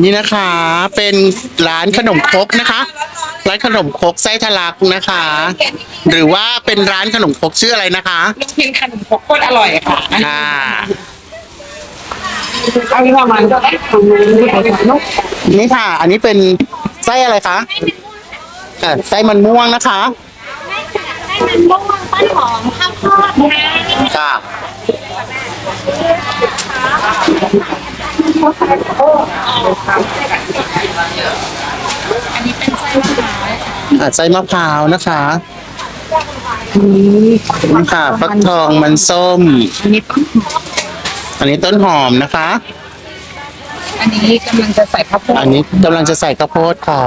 นี่นะคะ เป็นร้านขนมครกนะคะ ร้านขนมครกไส้ทะลักนะคะ หรือว่าเป็นร้านขนมครกชื่ออะไรนะคะลูกชิ้นขนมครกโคตรอร่อยค่ะค่ะเอาที่ประมาณก็ได้ตรงนี้ลูกนี่ค่ะ อันนี้เป็นไส้อะไรคะอะไส้มันม่วงนะคะมันม่วงต้นหอมข้าวโพดค่ะ ค่ะอะไส้มะพร้าวนะคะนี่ค่ะฟักทองมันส้ม อันนี้ต้นอันนี้ต้นหอมนะคะ อันนี้กำลังจะใส่ข้าวโพดอันนี้กำลังจะใส่ข้าวโพดค่ะ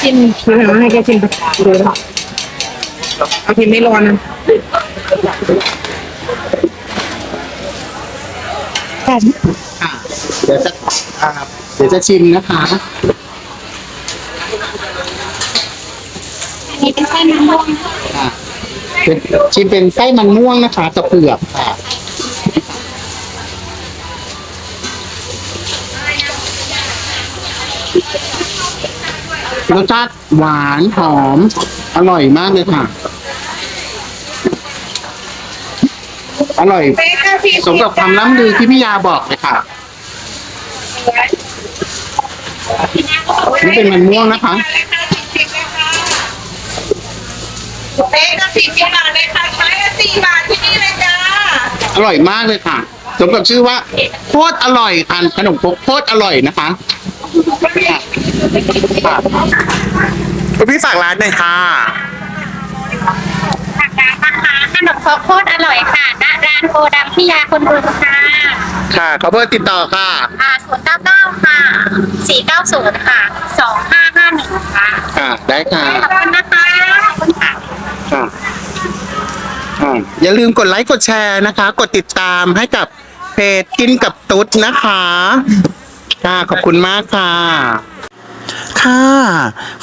ชิมนะคะให้แกชิมไปดูนะเอาพิมไม่ร้อนนะ ค่ะเดี๋ยวจะอ่าเดี๋ยวจะชิมนะคะ อันนี้เป็นไส้มันม่วงค่ะเป็นชิมเป็นไส้มันม่วงนะคะกับเปลือกค่ะรสชาติหวานหอม อร่อยมากเลยค่ะ อร่อยสมกับคำล้ำลือที่พี่ยาบอกเลยค่ะนี่เป็นมันม่วงนะคะเป๊กก็สี่สิบบาทเลยค่ะไม้ละสี่บาทที่นี่เลยจ้าอร่อยมากเลยค่ะ สมกับชื่อว่าโคตรอร่อยค่ะขนมครกโคตรอร่อยนะคะค่ะค่ะคุณพี่ฝากร้านหน่อยค่ะ ผักกาดนะคะ ขนมครกโคตรอร่อยค่ะณร้านโกดังพิยาคนรุนค่ะค่ะ ขอเบอร์ติดต่อค่ะ อ่าศูนย์เก้าเก้าค่ะสี่เก้าศูนย์ค่ะสองห้าห้าหนึ่งค่ะค่ะ ได้ค่ะ ขอบคุณนะคะขอบคุณค่ะ ค่ะอ่าอย่าลืมกดไลค์กดแชร์นะคะ กดติดตามให้กับเพจกินกับตุ๊ดนะคะ ค่ะขอบคุณมากค่ะ ค่ะ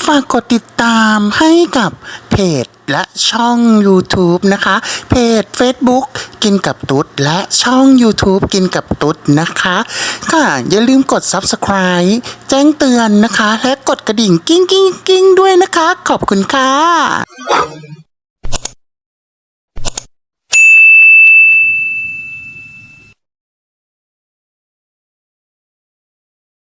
ฝากกดติดตามให้กับเพจ และช่อง YouTube นะคะ เพจ Facebook กินกับตุ๊ด และช่อง YouTube กินกับตุ๊ดนะคะ ค่ะ อย่าลืมกด Subscribe แจ้งเตือนนะคะ และกดกระดิ่งกิ้งกิ้งกิ้งด้วยนะคะ ขอบคุณค่ะ